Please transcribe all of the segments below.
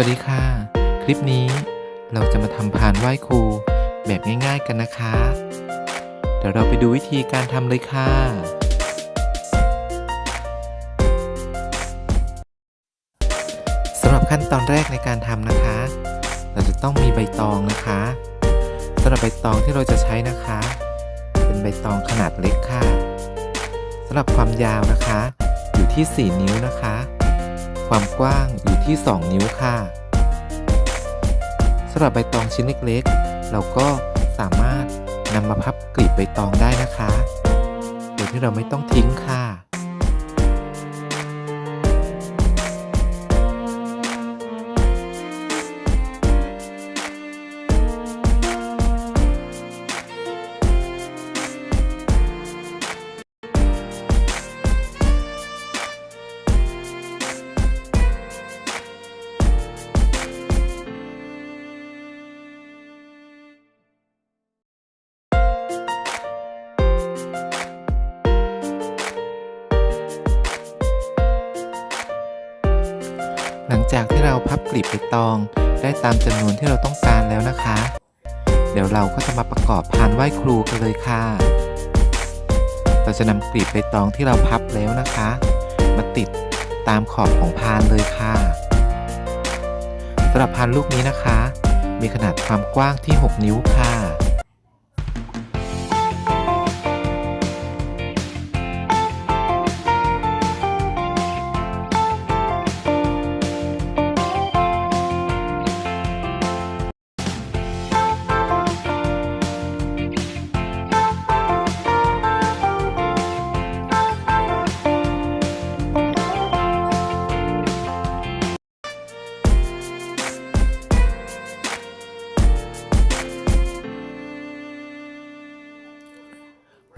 วัสดีค่ะ คลิปนี้เราจะมาทำพานไหว้ครูแบบง่ายๆกันนะคะ เดี๋ยวเราไปดูวิธีการทำเลยค่ะ สำหรับขั้นตอนแรกในการทำนะคะ เราจะต้องมีใบตองนะคะสำหรับใบตองที่เราจะใช้นะคะ เป็นใบตองขนาดเล็กค่ะสำหรับความยาวนะคะ อยู่ที่ 4 นิ้วนะคะ ความกว้างอยู่ที่ 2 นิ้วค่ะสำหรับใบตองชิ้นเล็กๆ เราก็สามารถนำมาพับกลีบใบตองได้นะคะ โดยที่เราไม่ต้องทิ้งค่ะ เราพับกลีบใบตอง ได้ตามจำนวนที่เราต้องการแล้วนะคะ เดี๋ยวเราก็จะมาประกอบพานไหว้ครูกันเลยค่ะ เราจะนำกลีบใบตองที่เราพับแล้วนะคะ มาติดตามขอบของพานเลยค่ะสำหรับพานลูกนี้นะคะ มีขนาดความกว้างที่ 6 นิ้วค่ะ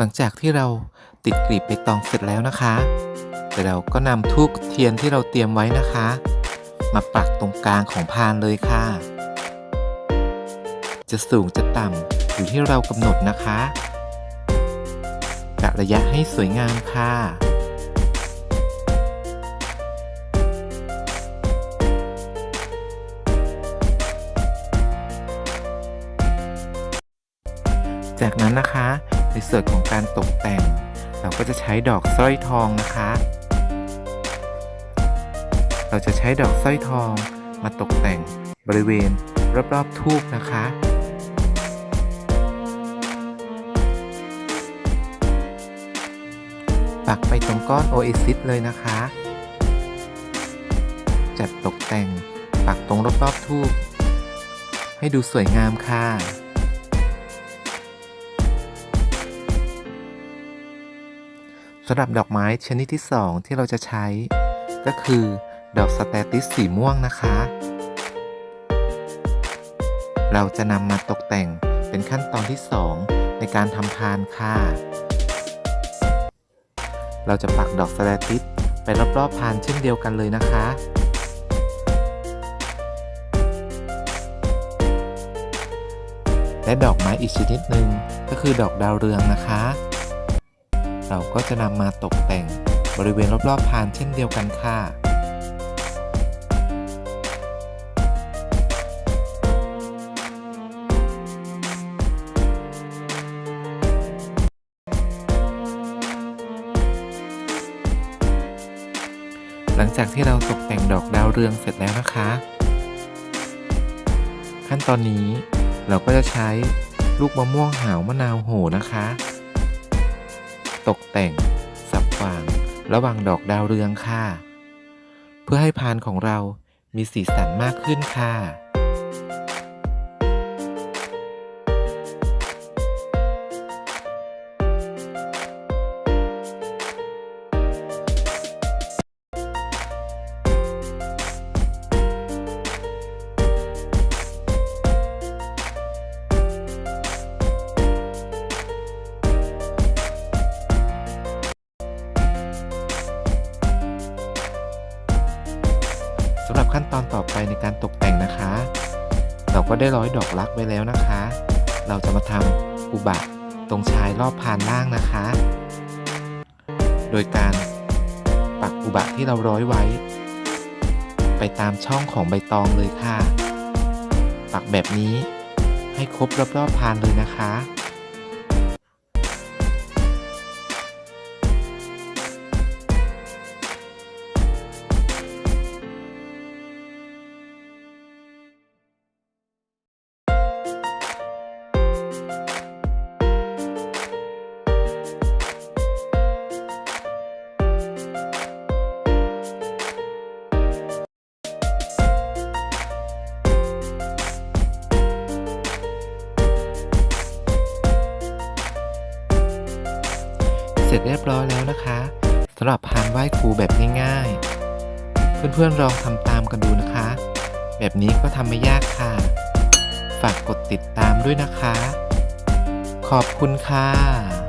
หลังจากที่เราติดกลีบใบตองเสร็จแล้วนะคะเดี๋ยวเราก็นำทูบเทียนที่เราเตรียมไว้นะคะ มาปักตรงกลางของพานเลยค่ะ จะสูงจะต่ำอยู่ที่เรากำหนดนะคะกะระยะให้สวยงามค่ะจากนั้นนะคะ ในส่วนของการตกแต่ง เราก็จะใช้ดอกสร้อยทองนะคะ เราจะใช้ดอกสร้อยทองมาตกแต่งบริเวณรอบๆทูบนะคะปักไปตรงก้อนโอเอซิสเลยนะคะ จัดตกแต่งปักตรงรอบๆทูบให้ดูสวยงามค่ะ สำหรับดอกไม้ชนิดที่ 2 ที่เราจะใช้ ก็คือ ดอกสแตติสสีม่วงนะคะ เราจะนำมาตกแต่งเป็นขั้นตอนที่ 2 ในการทำพานค่ะ เราจะปักดอกสแตติสไปรอบๆพานเช่นเดียวกันเลยนะคะและดอกไม้อีกชนิดหนึ่งก็คือดอกดาวเรืองนะคะ เราก็จะนำมาตกแต่งบริเวณรอบๆพานเช่นเดียวกันค่ะหลังจากที่เราตกแต่งดอกดาวเรืองเสร็จแล้วนะคะ ขั้นตอนนี้เราก็จะใช้ลูกมะม่วงหาวมะนาวโหนะคะ ตกแต่ง สับฟาง ระหว่างดอกดาวเรืองค่ะ เพื่อให้พานของเรามีสีสันมากขึ้นค่ะ อนต่อไปในการตกแต่งนะคะ เราก็ได้ร้อยดอกรักไว้แล้วนะคะ เราจะมาทำอุบะตรงชายรอบพานล่างนะคะ โดยการปักอุบะที่เราร้อยไว้ ไปตามช่องของใบตองเลยค่ะ ปักแบบนี้ให้ครบรอบๆพานเลยนะคะ เสร็จเรียบร้อยแล้วนะคะสำหรับพานไหว้ครูแบบง่ายๆ เพื่อนๆลองทำตามกันดูนะคะ แบบนี้ก็ทำไม่ยากค่ะ ฝากกดติดตามด้วยนะคะ ขอบคุณค่ะ